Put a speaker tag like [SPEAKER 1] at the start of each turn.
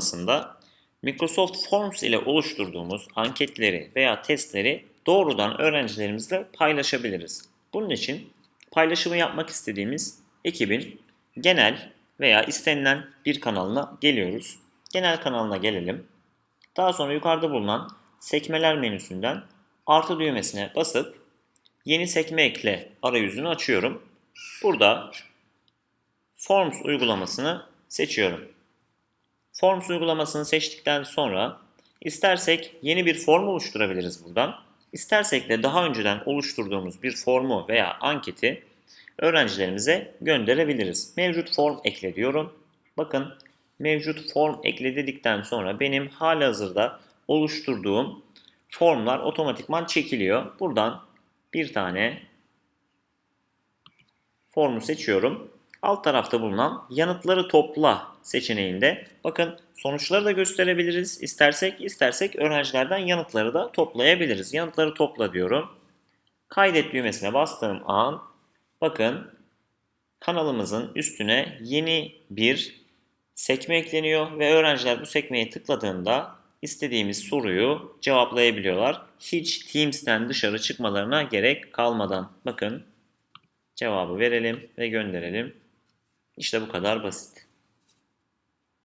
[SPEAKER 1] aslında Microsoft Forms ile oluşturduğumuz anketleri veya testleri doğrudan öğrencilerimizle paylaşabiliriz. Bunun için paylaşımı yapmak istediğimiz ekibin genel veya istenilen bir kanalına geliyoruz. Genel kanalına gelelim. Daha sonra yukarıda bulunan sekmeler menüsünden artı düğmesine basıp yeni sekme ekle arayüzünü açıyorum. Burada Forms uygulamasını seçiyorum. Forms uygulamasını seçtikten sonra istersek yeni bir form oluşturabiliriz buradan. İstersek de daha önceden oluşturduğumuz bir formu veya anketi öğrencilerimize gönderebiliriz. Mevcut form ekle diyorum. Bakın mevcut form ekle dedikten sonra benim halihazırda oluşturduğum formlar otomatikman çekiliyor. Buradan bir tane formu seçiyorum. Alt tarafta bulunan yanıtları topla seçeneğinde bakın sonuçları da gösterebiliriz. İstersek istersek öğrencilerden yanıtları da toplayabiliriz. Yanıtları topla diyorum. Kaydet düğmesine bastığım an bakın kanalımızın üstüne yeni bir sekme ekleniyor ve öğrenciler bu sekmeye tıkladığında istediğimiz soruyu cevaplayabiliyorlar. Hiç Teams'ten dışarı çıkmalarına gerek kalmadan. Bakın cevabı verelim ve gönderelim. İşte bu kadar basit.